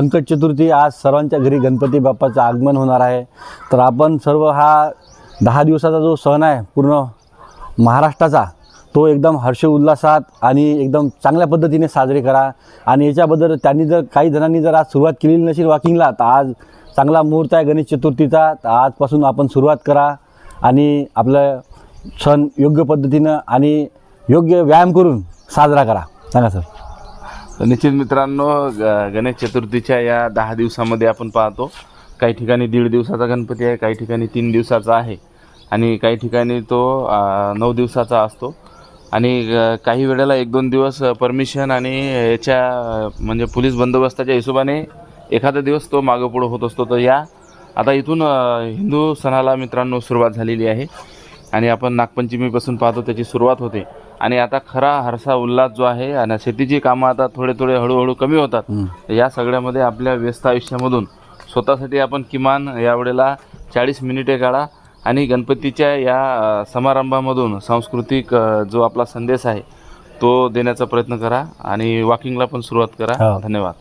संकट चतुर्थी आज सर्वांच्या घरी गणपती बाप्पाचं आगमन होणार आहे. तर आपण सर्व हा दहा दिवसाचा जो सण आहे पूर्ण महाराष्ट्राचा तो एकदम हर्ष उल्हासात आणि एकदम चांगल्या पद्धतीने साजरे करा. आणि याच्याबद्दल त्यांनी जर काही जणांनी जर आज सुरुवात केलेली नसेल वॉकिंगला तर आज चांगला मुहूर्त आहे गणेश चतुर्थीचा. तर आजपासून आपण सुरुवात करा आणि आपलं सण योग्य पद्धतीनं आणि योग्य व्यायाम करून साजरा करा. सांगा सर. निश्चित मित्रांनो ग- गणेश चतुर्थीच्या या दहा दिवसामध्ये आपण पाहतो काही ठिकाणी दीड दिवसाचा गणपती आहे काही ठिकाणी तीन दिवसाचा आहे. आणि काही ठिकाणी तो अ, नऊ दिवसाचा असतो. आणि अ, काही वेळेला एक दोन दिवस परमिशन आणि याच्या अ, म्हणजे पोलीस बंदोबस्ताच्या हिशोबाने एखादा दिवस तो मागं पुढं होत असतो. तर या आता इथून अ, हिंदू सणाला मित्रांनो सुरुवात झालेली आहे. आणि आपण नागपंचमीपासून पाहतो त्याची सुरुवात होते. आणि आता खरा हरसा उल्हास जो आहे आणि शेतीची कामं आता थोडे थोडे हळूहळू कमी होतात. या सगळ्यामध्ये आपल्या व्यस्त आयुष्यामधून स्वतःसाठी आपण किमान यावेळेला चाळीस मिनिटे काढा आणि गणपतीच्या या समारंभामधून सांस्कृतिक जो आपला संदेश आहे तो देण्याचा प्रयत्न करा आणि वॉकिंगला पण सुरुवात करा. धन्यवाद.